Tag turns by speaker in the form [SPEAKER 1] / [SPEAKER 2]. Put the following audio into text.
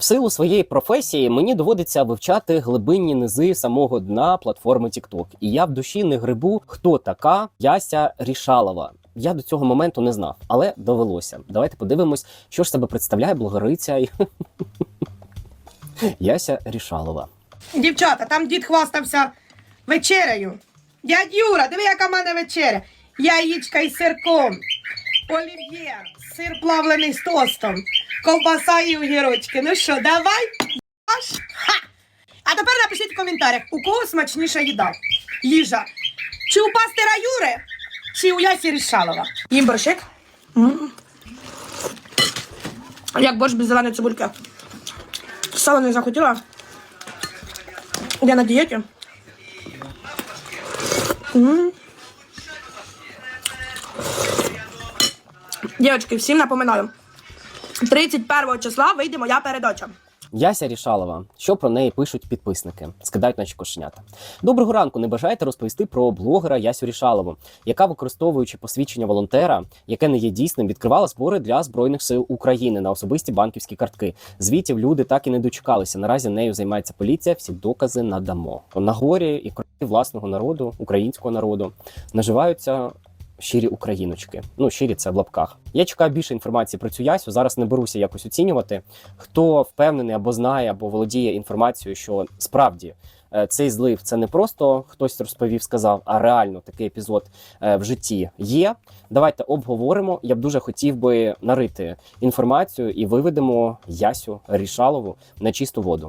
[SPEAKER 1] В силу своєї професії мені доводиться вивчати глибинні низи самого дна платформи TikTok. І я в душі не грибу, хто така Яся Рішалова. Я до цього моменту не знав, але довелося. Давайте подивимось, що ж себе представляє блогериця Яся Рішалова.
[SPEAKER 2] Дівчата, там дід хвастався вечерею. Дядь Юра, диви, яка в мене вечеря. Яєчка із сирком, олів'є, сир плавлений з тостом, ковбаса і огірочки. Ну що, давай? Ха! А тепер напишіть в коментарях, у кого смачніша їда. Їжа. Чи у пастира Юри, чи у Ясі Рішалова. Їм борщик. М. Як борщ без зеленої цибульки. Сало не захотіла. Я на дієті. М. Дівчатки, всім напоминаю. 31 числа вийде моя передача.
[SPEAKER 1] Яся Рішалова. Що про неї пишуть підписники? Скидають наші кошенята. Доброго ранку. Не бажаєте розповісти про блогера Ясю Рішалову, яка, використовуючи посвідчення волонтера, яке не є дійсним, відкривала збори для збройних сил України на особисті банківські картки. Звітів люди так і не дочекалися. Наразі нею займається поліція. Всі докази надамо. На горі і крові власного народу, українського народу, наживаються. Щирі україночки. Ну, щирі це в лапках. Я чекаю більше інформації про цю ясю. Зараз не беруся якось оцінювати. Хто впевнений або знає, або володіє інформацією, що справді е, цей злив це не просто хтось розповів, сказав, а реально такий епізод е, в житті є. Давайте обговоримо. Я б дуже хотів би нарити інформацію і виведемо Ясю Рішалову на чисту воду.